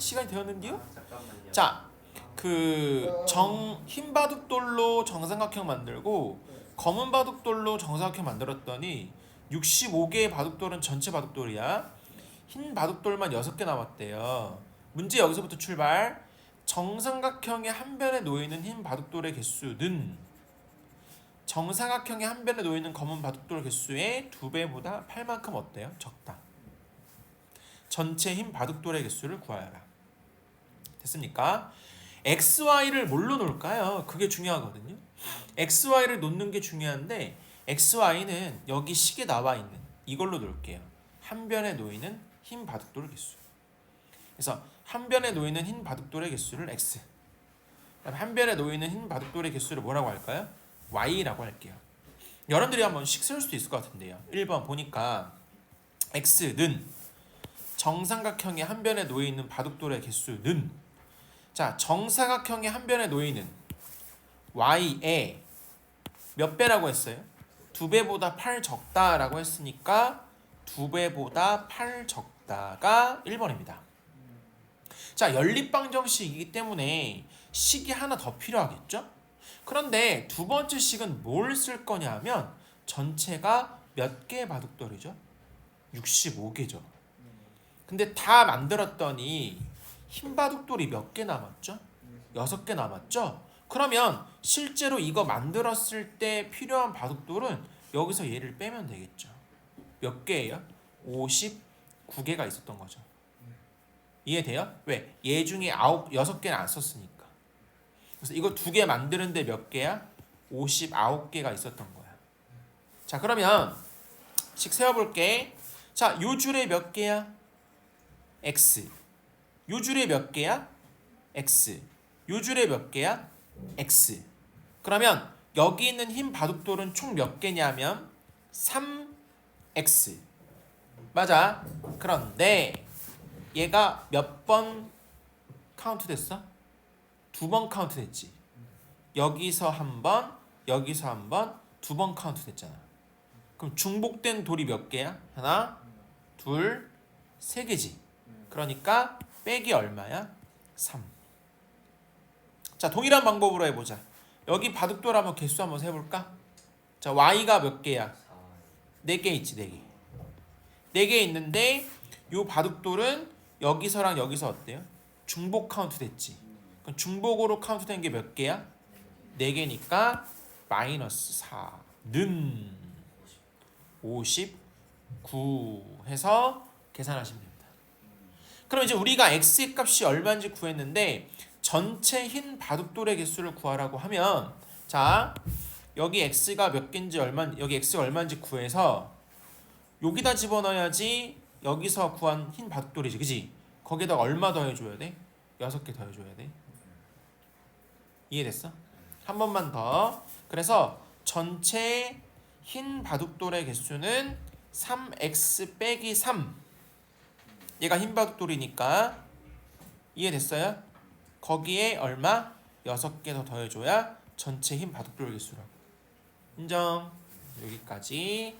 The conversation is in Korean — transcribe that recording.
시간이 되었는데요? 아, 잠깐만요. 자, 그 정 흰 바둑돌로 정삼각형 만들고 검은 바둑돌로 정삼각형 만들었더니 65개의 바둑돌은 전체 바둑돌이야. 흰 바둑돌만 6개 남았대요. 문제 여기서부터 출발. 정삼각형의 한 변에 놓이는 흰 바둑돌의 개수는 정삼각형의 한 변에 놓이는 검은 바둑돌 개수의 두 배보다 8만큼 어때요? 적다. 전체 흰 바둑돌의 개수를 구하여라. 됐습니까? x, y를 뭘로 놓을까요? 그게 중요하거든요. x, y를 놓는 게 중요한데 x, y는 여기 식에 나와 있는 이걸로 놓을게요. 한 변에 놓이는 흰 바둑돌 개수. 그래서 한 변에 놓이는 흰 바둑돌의 개수를 x. 한 변에 놓이는 흰 바둑돌의 개수를 뭐라고 할까요? y라고 할게요. 여러분들이 한번 식 쓸 수도 있을 것 같은데요. 1번 보니까 x는 정삼각형의 한 변에 놓여 있는 바둑돌의 개수는 자 정사각형의 한 놓여 있는 y의 몇 배라고 했어요? 두 배보다 8 적다라고 했으니까 두 배보다 8 적다가 1번입니다. 자 연립방정식이기 때문에 식이 하나 더 필요하겠죠? 그런데 두 번째 식은 뭘 쓸 거냐면 전체가 몇 개의 바둑돌이죠? 65개죠. 근데 다 만들었더니 흰 바둑돌이 몇 개 남았죠? 여섯 개 남았죠? 그러면 실제로 이거 만들었을 때 필요한 바둑돌은 여기서 얘를 빼면 되겠죠. 몇 개예요? 59개가 있었던 거죠. 이해돼요? 왜? 얘 중에 아홉 여섯 개는 안 썼으니까. 그래서 이거 두 개 만드는데 몇 개야? 59개가 있었던 거야. 자, 그러면 식 세워 볼게. 자, 요 줄에 몇 개야? x. 요 줄에 몇 개야? x. 요 줄에 몇 개야? x. 그러면 여기 있는 흰 바둑돌은 총 몇 개냐면 3x. 맞아. 그런데 얘가 몇 번 카운트 됐어? 두 번 카운트 됐지. 여기서 한 번, 여기서 한 번, 두 번 카운트 됐잖아. 그럼 중복된 돌이 몇 개야? 하나, 둘, 세 개지. 그러니까 빼기 얼마야? 3. 자, 동일한 방법으로 해보자. 여기 바둑돌 한번 개수 한번 세볼까? 자, y가 몇 개야? 4개 있지, 4개. 4개 있는데 요 바둑돌은 여기서랑 여기서 어때요? 중복 카운트 됐지. 그럼 중복으로 카운트 된 게 몇 개야? 4개니까 마이너스 4는 59 해서 계산하시면 됩니다. 그럼 이제 우리가 x의 값이 얼마인지 구했는데 전체 흰 바둑돌의 개수를 구하라고 하면 자 여기 x가 몇 개인지 얼마 여기 x가 얼마인지 구해서 여기다 집어넣어야지 여기서 구한 흰 바둑돌이지 그지? 거기다 얼마 더해줘야 돼? 여섯 개 더해줘야 돼. 이해됐어? 한 번만 더. 그래서 전체 흰 바둑돌의 개수는 3x 빼기 3 얘가 흰 바둑돌이니까 이해됐어요? 거기에 얼마? 6개 더 더해줘야 전체 흰 바둑돌 개수라고 인정 여기까지